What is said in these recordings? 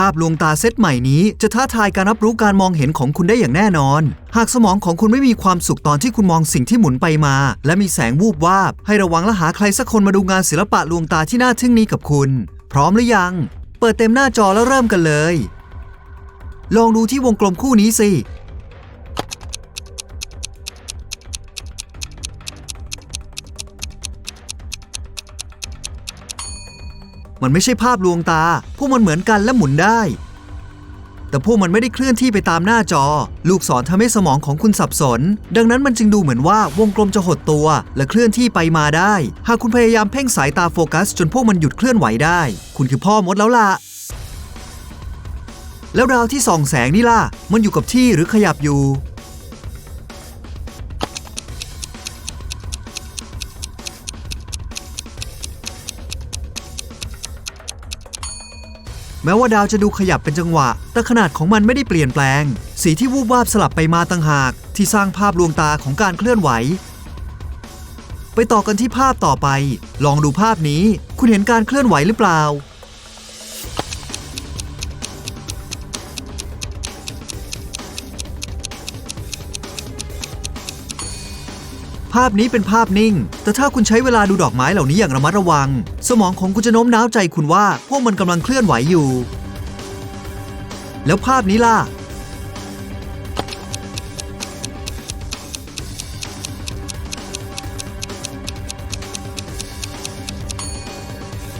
ภาพลวงตาเซตใหม่นี้จะท้าทายการรับรู้การมองเห็นของคุณได้อย่างแน่นอน หากสมองของคุณไม่มีความสุขตอนที่คุณมองสิ่งที่หมุนไปมา และมีแสงวูบวาบ ให้ระวังและหาใครสักคนมาดูงานศิลปะลวงตาที่น่าทึ่งนี้กับคุณ พร้อมหรือยัง เปิดเต็มหน้าจอแล้วเริ่มกันเลย ลองดูที่วงกลมคู่นี้สิ มันไม่ใช่ภาพลวงตา พวกมันเหมือนกันและหมุนได้ แต่พวกมันไม่ได้เคลื่อนที่ไปตามหน้าจอ ลูกศรทำให้สมองของคุณสับสน ดังนั้นมันจึงดูเหมือนว่าวงกลมจะหดตัว และเคลื่อนที่ไปมาได้ หากคุณพยายามเพ่งสายตาโฟกัส จนพวกมันหยุดเคลื่อนไหวได้ คุณคือพ่อมดแล้วล่ะแล้วดาวที่ส่องแสงนี่ล่ะ มันอยู่กับที่หรือขยับอยู่ แม้ว่าดาวจะดูขยับเป็นจังหวะ แต่ขนาดของมันไม่ได้เปลี่ยนแปลง สีที่วูบวาบสลับไปมาต่างหาก ที่สร้างภาพลวงตาของการเคลื่อนไหว ไปต่อกันที่ภาพต่อไป ลองดูภาพนี้ คุณเห็นการเคลื่อนไหวหรือเปล่า ภาพนี้เป็นภาพนิ่ง แต่ถ้าคุณใช้เวลาดูดอกไม้เหล่านี้อย่างระมัดระวัง สมองของคุณจะโน้มน้าวใจคุณว่าพวกมันกำลังเคลื่อนไหวอยู่ แล้วภาพนี้ล่ะ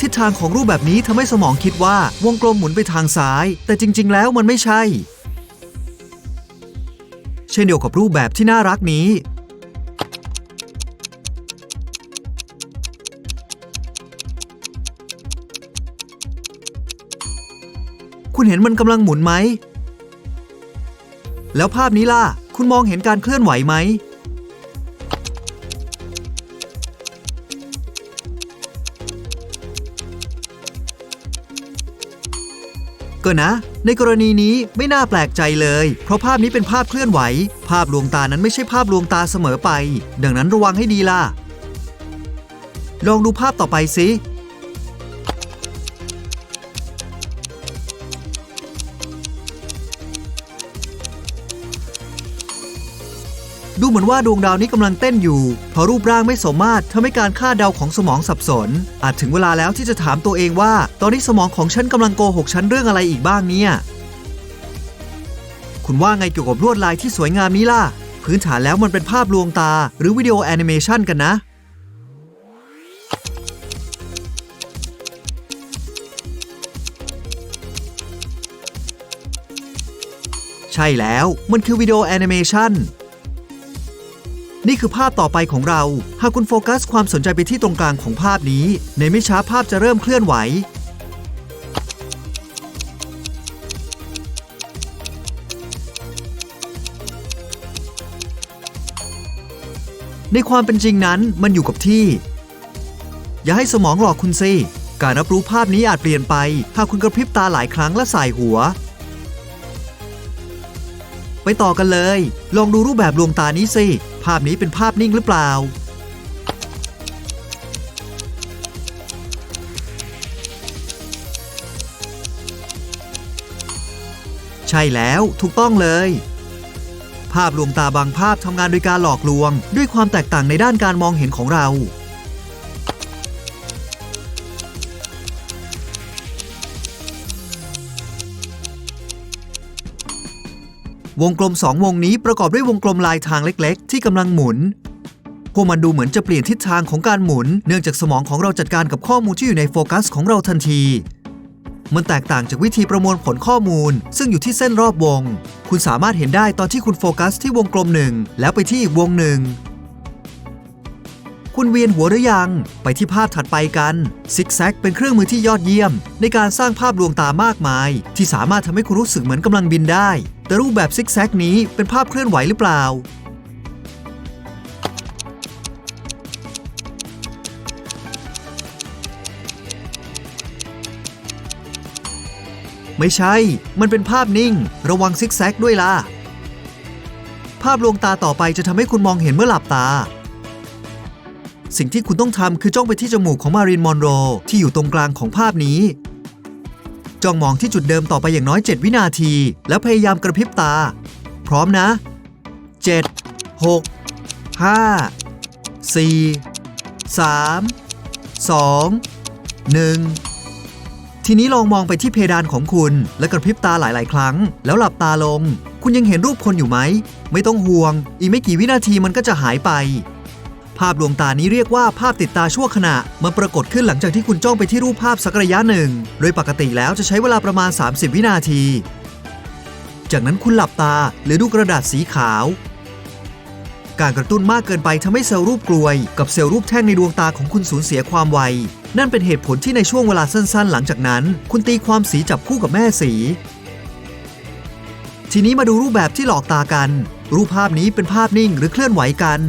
ทิศทางของรูปแบบนี้ทำให้สมองคิดว่าวงกลมหมุนไปทางซ้าย แต่จริง ๆ แล้วมันไม่ใช่ เช่นเดียวกับรูปแบบที่น่ารักนี้ คุณเห็นมันกำลังหมุนไหม แล้วภาพนี้ล่ะ คุณมองเห็นการเคลื่อนไหวไหม ก็นะ ในกรณีนี้ไม่น่าแปลกใจเลย เพราะภาพนี้เป็นภาพเคลื่อนไหว ภาพลวงตานั้นไม่ใช่ภาพลวงตาเสมอไป ดังนั้นระวังให้ดีล่ะ ลองดูภาพต่อไปสิ เหมือนว่าดวงดาวนี้กำลังเต้นอยู่เพราะรูปร่างไม่สมมาตรทำให้การคาดเดาของสมองสับสน อาจถึงเวลาแล้วที่จะถามตัวเองว่า ตอนนี้สมองของฉันกำลังโกหกฉันเรื่องอะไรอีกบ้างเนี่ยคุณว่าไงเกี่ยวกับลวดลายที่สวยงามนี้ล่ะ พื้นฐานแล้วมันเป็นภาพลวงตา หรือวิดีโอแอนิเมชันกันนะใช่แล้ว มันคือวิดีโอแอนิเมชัน นี่คือภาพต่อไปของเรา หากคุณโฟกัสความสนใจไปที่ตรงกลางของภาพนี้ ในไม่ช้าภาพจะเริ่มเคลื่อนไหว ในความเป็นจริงนั้นมันอยู่กับที่ อย่าให้สมองหลอกคุณสิ การรับรู้ภาพนี้อาจเปลี่ยนไป หากคุณกระพริบตาหลายครั้งและสายหัว ไปต่อกันเลย ลองดูรูปแบบลวงตานี้สิาพนี้เป็นภาพนิ่งหรือเปล่า ใช่แล้วถูกต้องเลย ภาพลวงตาบางภาพทำงานโดยการหลอกลวง ด้วยความแตกต่างในด้านการมองเห็นของเรา วงกลมสองวงนี้ประกอบด้วยวงกลมลายทางเล็กๆ ที่กำลังหมุน พวกมันดูเหมือนจะเปลี่ยนทิศทางของการหมุน เนื่องจากสมองของเราจัดการกับข้อมูลที่อยู่ในโฟกัสของเราทันที มันแตกต่างจากวิธีประมวลผลข้อมูล ซึ่งอยู่ที่เส้นรอบวง คุณสามารถเห็นได้ตอนที่คุณโฟกัสที่วงกลมหนึ่งแล้วไปที่อีกวงหนึ่งคุณเวียนหัวหรือยัง ไปที่ภาพถัดไปกัน ซิกแซกเป็นเครื่องมือที่ยอดเยี่ยม ในการสร้างภาพลวงตามากมาย ที่สามารถทำให้คุณรู้สึกเหมือนกำลังบินได้ แต่รูปแบบซิกแซกนี้เป็นภาพเคลื่อนไหวหรือเปล่า ไม่ใช่ มันเป็นภาพนิ่ง ระวังซิกแซกด้วยล่ะ ภาพลวงตาต่อไปจะทำให้คุณมองเห็นเมื่อหลับตา สิ่งที่คุณต้องทำคือจ้องไปที่จมูกของมารินมอนโรที่อยู่ตรงกลางของภาพนี้ จ้องมองที่จุดเดิมต่อไปอย่างน้อย 7 วินาที แล้วพยายามกระพริบตา พร้อมนะ 7 6 5 4 3 2 1 ทีนี้ลองมองไปที่เพดานของคุณ และกระพริบตาหลาย ๆ ครั้ง แล้วหลับตาลง คุณยังเห็นรูปคนอยู่ไหม ไม่ต้องห่วง อีกไม่กี่วินาทีมันก็จะหายไป ภาพดวงตานี้เรียกว่าภาพติดตาชั่วขณะ มันปรากฏขึ้นหลังจากที่คุณจ้องไปที่รูปภาพสักระยะหนึ่ง โดยปกติแล้วจะใช้เวลาประมาณ 30 วินาที จากนั้นคุณหลับตาหรือดูกระดาษสีขาว การกระตุ้นมากเกินไปทำให้เซลล์รูปกลวย กับเซลล์รูปแท่งในดวงตาของคุณสูญเสียความไว นั่นเป็นเหตุผลที่ในช่วงเวลาสั้นๆ หลังจากนั้น คุณตีความสีจับคู่กับแม่สี ทีนี้มาดูรูปแบบที่หลอกตากัน รูปภาพนี้เป็นภาพนิ่งหรือเคลื่อนไหวกัน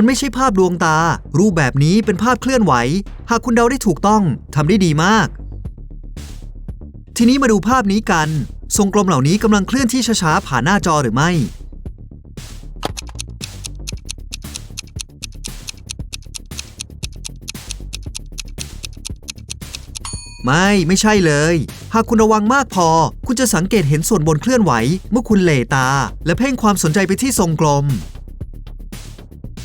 มันไม่ใช่ภาพดวงตา รูปแบบนี้เป็นภาพเคลื่อนไหว หากคุณเดาได้ถูกต้องทำได้ดีมาก ทีนี้มาดูภาพนี้กัน ทรงกลมเหล่านี้กำลังเคลื่อนที่ช้าๆผ่านหน้าจอหรือไม่ ไม่ไม่ใช่เลย หากคุณระวังมากพอ คุณจะสังเกตเห็นส่วนบนเคลื่อนไหว เมื่อคุณเหล่ตา และเพ่งความสนใจไปที่ทรงกลม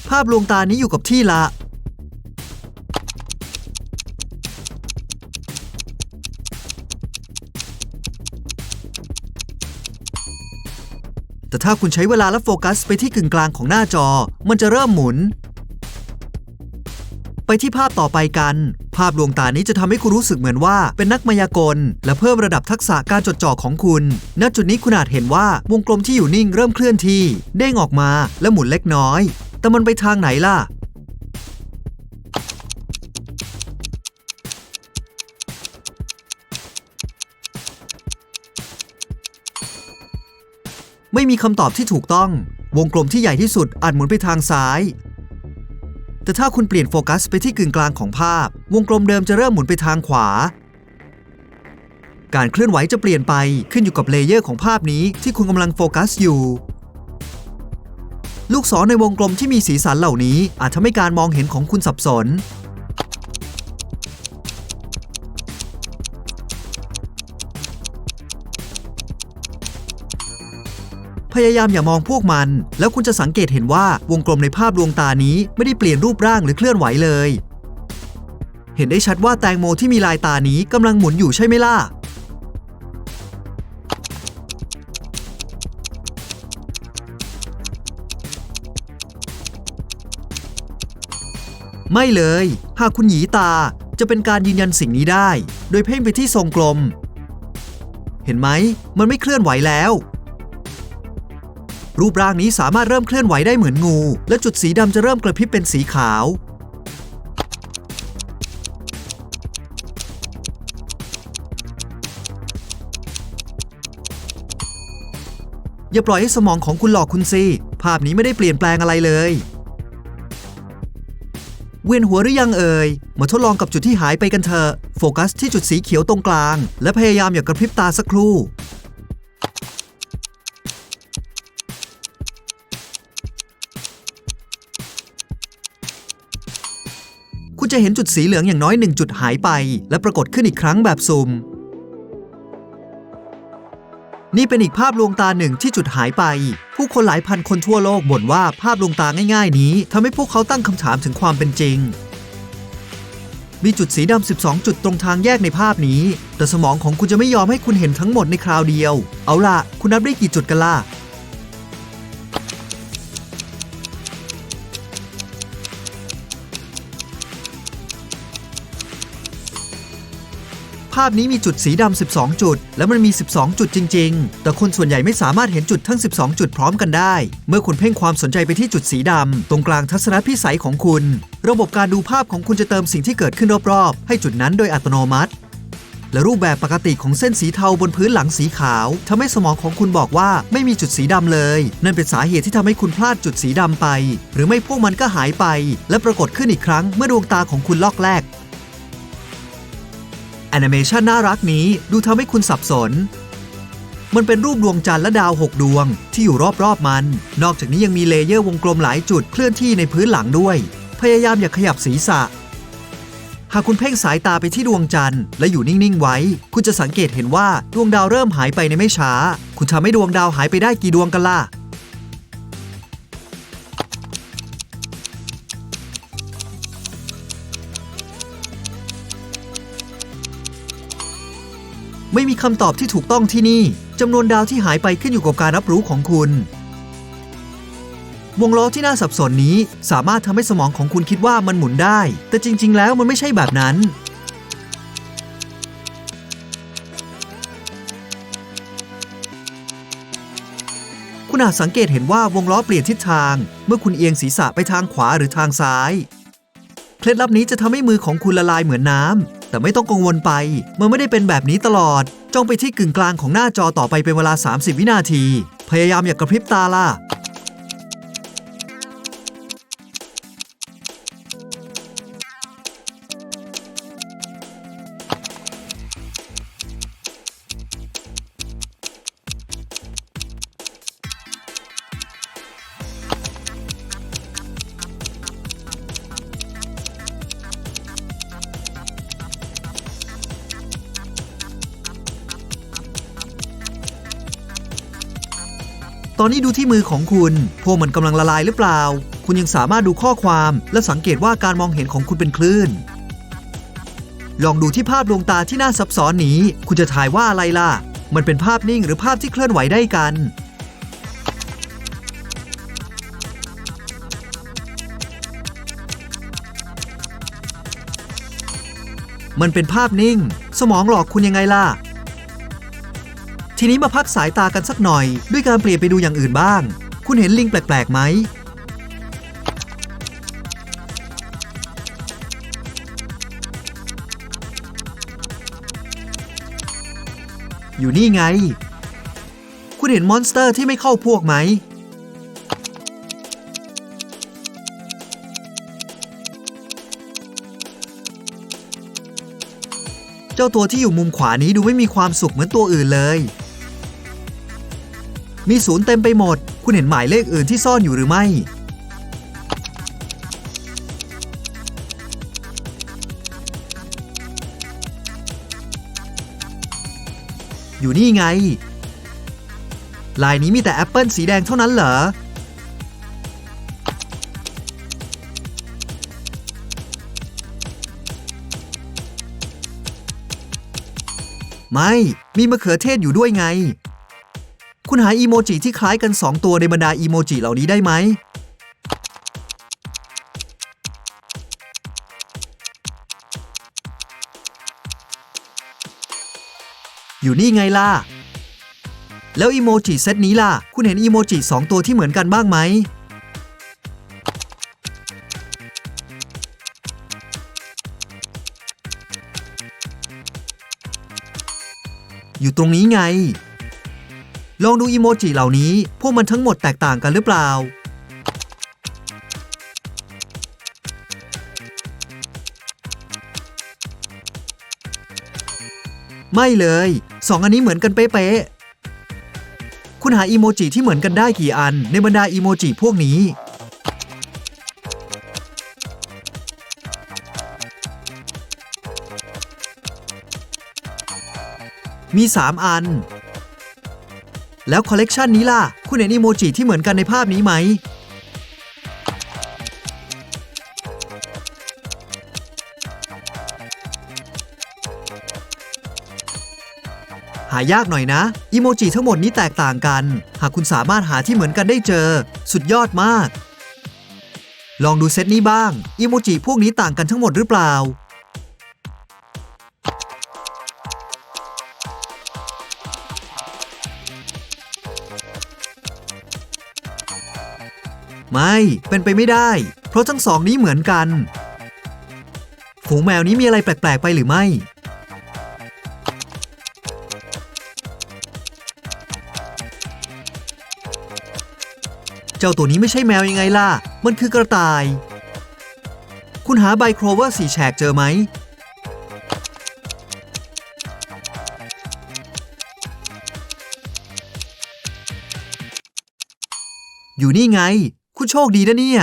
ภาพลวงตานี้อยู่กับที่ละ แต่ถ้าคุณใช้เวลาและโฟกัสไปที่กึ่งกลางของหน้าจอ มันจะเริ่มหมุน ไปที่ภาพต่อไปกัน ภาพลวงตานี้จะทำให้คุณรู้สึกเหมือนว่าเป็นนักมายากล และเพิ่มระดับทักษะการจดจ่อของคุณ ณ จุดนี้คุณอาจเห็นว่าวงกลมที่อยู่นิ่งเริ่มเคลื่อนที่ เด้งออกมาและหมุนเล็กน้อย แต่มันไปทางไหนล่ะ ไม่มีคำตอบที่ถูกต้อง วงกลมที่ใหญ่ที่สุดอาจหมุนไปทางซ้าย แต่ถ้าคุณเปลี่ยนโฟกัสไปที่กึ่งกลางของภาพ วงกลมเดิมจะเริ่มหมุนไปทางขวา การเคลื่อนไหวจะเปลี่ยนไปขึ้นอยู่กับเลเยอร์ของภาพนี้ที่คุณกำลังโฟกัสอยู่ ลูกศรในวงกลมที่มีสีสันเหล่านี้ อาจทำให้การมองเห็นของคุณสับสน พยายามอย่ามองพวกมัน แล้วคุณจะสังเกตเห็นว่าวงกลมในภาพดวงตานี้ไม่ได้เปลี่ยนรูปร่างหรือเคลื่อนไหวเลย เห็นได้ชัดว่าแตงโมที่มีลายตานี้กำลังหมุนอยู่ใช่ไหมล่ะ ไม่เลย หากคุณหยีตาจะเป็นการยืนยันสิ่งนี้ได้ โดยเพ่งไปที่ทรงกลม เห็นไหม มันไม่เคลื่อนไหวแล้ว รูปร่างนี้สามารถเริ่มเคลื่อนไหวได้เหมือนงู และจุดสีดำจะเริ่มกระพริบเป็นสีขาว อย่าปล่อยให้สมองของคุณหลอกคุณสิ ภาพนี้ไม่ได้เปลี่ยนแปลงอะไรเลย เวียนหัวหรือยังเอ่ย มาทดลองกับจุดที่หายไปกันเถอะ โฟกัสที่จุดสีเขียวตรงกลาง และพยายามอย่ากระพริบตาสักครู่ คุณจะเห็นจุดสีเหลืองอย่างน้อยหนึ่งจุดหายไป และปรากฏขึ้นอีกครั้งแบบซูม นี่เป็นอีกภาพลวงตาหนึ่งที่จุดหายไป ผู้คนหลายพันคนทั่วโลกบ่นว่าภาพลวงตาง่ายๆ นี้ทำให้พวกเขาตั้งคำถามถึงความเป็นจริง มีจุดสีดำ 12 จุดตรงทางแยกในภาพนี้ แต่สมองของคุณจะไม่ยอมให้คุณเห็นทั้งหมดในคราวเดียว เอาล่ะ คุณนับได้กี่จุดกันล่ะาพนี้มีจุดสีดำ 12 จุด และมันมี 12 จุดจริง ๆ แต่คนส่วนใหญ่ไม่สามารถเห็นจุดทั้ง 12 จุดพร้อมกันได้ เมื่อคุณเพ่งความสนใจไปที่จุดสีดำ ตรงกลางทัศนพิสัยของคุณ ระบบการดูภาพของคุณจะเติมสิ่งที่เกิดขึ้นรอบๆ ให้จุดนั้นโดยอัตโนมัติและรูปแบบปกติของเส้นสีเทาบนพื้นหลังสีขาวทำให้สมองของคุณบอกว่าไม่มีจุดสีดำเลย นั่นเป็นสาเหตุที่ทำให้คุณพลาดจุดสีดำไป หรือไม่พวกมันก็หายไป และปรากฏขึ้นอีกครั้งเมื่อดวงตาของคุณลอกแรก แอนิเมชันน่ารักนี้ดูทำให้คุณสับสน มันเป็นรูปดวงจันทร์และดาวหกดวงที่อยู่รอบๆมัน นอกจากนี้ยังมีเลเยอร์วงกลมหลายจุดเคลื่อนที่ในพื้นหลังด้วย พยายามอย่าขยับศีรษะ หากคุณเพ่งสายตาไปที่ดวงจันทร์และอยู่นิ่ง ๆ ไว้ คุณจะสังเกตเห็นว่าดวงดาวเริ่มหายไปในไม่ช้า คุณทำให้ดวงดาวหายไปได้กี่ดวงกันล่ะ ไม่มีคำตอบที่ถูกต้องที่นี่จำนวนดาวที่หายไปขึ้นอยู่กับการรับรู้ของคุณ วงล้อที่น่าสับสนนี้สามารถทำให้สมองของคุณคิดว่ามันหมุนได้ แต่จริง ๆ แล้วมันไม่ใช่แบบนั้น คุณอาจสังเกตเห็นว่าวงล้อเปลี่ยนทิศทาง เมื่อคุณเอียงศีรษะไปทางขวาหรือทางซ้าย เคล็ดลับนี้จะทำให้มือของคุณละลายเหมือนน้ำ แต่ไม่ต้องกังวลไป มันไม่ได้เป็นแบบนี้ตลอด จ้องไปที่กึ่งกลางของหน้าจอต่อไปเป็นเวลา 30 วินาที พยายามอย่ากระพริบตาล่ะ ตอนนี้ดูที่มือของคุณ พวกมันกำลังละลายหรือเปล่า คุณยังสามารถดูข้อความ และสังเกตว่าการมองเห็นของคุณเป็นคลื่น ลองดูที่ภาพดวงตาที่น่าซับซ้อนนี้ คุณจะถ่ายว่าอะไรล่ะ มันเป็นภาพนิ่งหรือภาพที่เคลื่อนไหวได้กันมันเป็นภาพนิ่ง สมองหลอกคุณยังไงล่ะ ทีนี้มาพักสายตากันสักหน่อย ด้วยการเปลี่ยนไปดูอย่างอื่นบ้าง คุณเห็นลิงแปลกๆไหมอยู่นี่ไง คุณเห็นมอนสเตอร์ที่ไม่เข้าพวกไหม เจ้าตัวที่อยู่มุมขวานี้ดูไม่มีความสุขเหมือนตัวอื่นเลย มีศูนย์เต็มไปหมด คุณเห็นหมายเลขอื่นที่ซ่อนอยู่หรือไม่ อยู่นี่ไง ลายนี้มีแต่แอปเปิลสีแดงเท่านั้นเหรอ ไม่ มีมะเขือเทศอยู่ด้วยไง คุณหาอีโมจิที่คล้ายกัน 2 ตัวในบรรดาอีโมจิเหล่านี้ได้ไหม อยู่นี่ไงล่ะ แล้วอีโมจิเซตนี้ล่ะ คุณเห็นอีโมจิ2ตัวที่เหมือนกันบ้างไหม อยู่ตรงนี้ไง ลองดูอีโมจิเหล่านี้ พวกมันทั้งหมดแตกต่างกันหรือเปล่า ไม่เลย สองอันนี้เหมือนกันเป๊ะๆ คุณหาอีโมจิที่เหมือนกันได้กี่อัน ในบรรดาอีโมจิพวกนี้ มี 3 อัน แล้วคอลเลกชันนี้ล่ะ คุณเห็นอีโมจิที่เหมือนกันในภาพนี้ไหม หายากหน่อยนะ อีโมจิทั้งหมดนี้แตกต่างกัน หากคุณสามารถหาที่เหมือนกันได้เจอ สุดยอดมาก ลองดูเซตนี้บ้าง อีโมจิพวกนี้ต่างกันทั้งหมดหรือเปล่า ไม่เป็นไปไม่ได้ เพราะทั้งสองนี้เหมือนกัน ฝูงแมวนี้มีอะไรแปลก ๆ ไปหรือไม่ เจ้าตัวนี้ไม่ใช่แมวยังไงล่ะ มันคือกระต่าย คุณหาใบโครเวอร์สีแฉกเจอไหมอยู่นี่ไง คุณโชคดีนะเนี่ย